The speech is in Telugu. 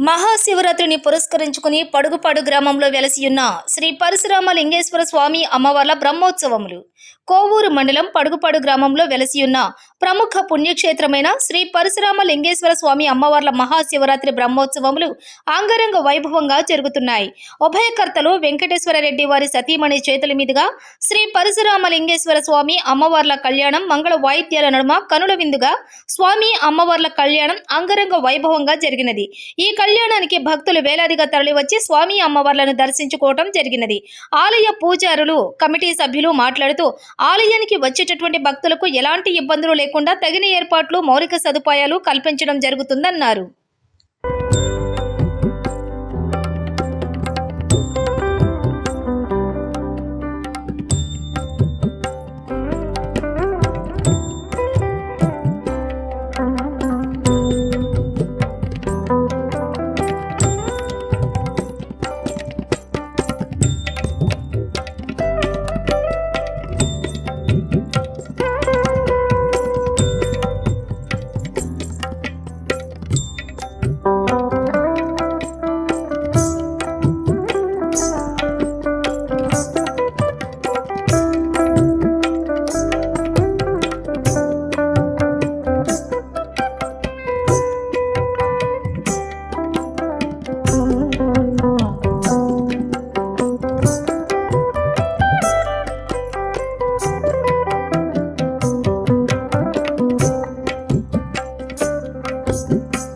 మహాశివరాత్రిని పురస్కరించుకుని పడుగుపాడు గ్రామంలో వెలసియున్న శ్రీ పరశురామ లింగేశ్వర స్వామి అమ్మవార్ల బ్రహ్మోత్సవములు. కోవూరు మండలం పడుగుపాడు గ్రామంలో వెలసియున్న ప్రముఖ పుణ్యక్షేత్రమైన శ్రీ పరశురామ లింగేశ్వర స్వామి అమ్మవార్ల మహాశివరాత్రి బ్రహ్మోత్సవములు అంగరంగ వైభవంగా జరుగుతున్నాయి. ఉభయకర్తలు వెంకటేశ్వర రెడ్డి వారి సతీమణి చేతుల మీదుగా శ్రీ పరశురామ లింగేశ్వర స్వామి అమ్మవార్ల కళ్యాణం మంగళ వాయిద్యాల నడుమ కనుల విందుగా స్వామి అమ్మవార్ల కళ్యాణం అంగరంగ వైభవంగా జరిగినది. ఈ కళ్యాణానికి భక్తులు వేలాదిగా తరలివచ్చి స్వామి అమ్మవార్లను దర్శించుకోవటం జరిగినది. ఆలయ పూజారులు కమిటీ సభ్యులు మాట్లాడుతూ ఆలయానికి వచ్చేటటువంటి భక్తులకు ఎలాంటి ఇబ్బందులు లేకుండా తగిన ఏర్పాట్లు మౌలిక సదుపాయాలు కల్పించడం జరుగుతుందన్నారు. Christmas.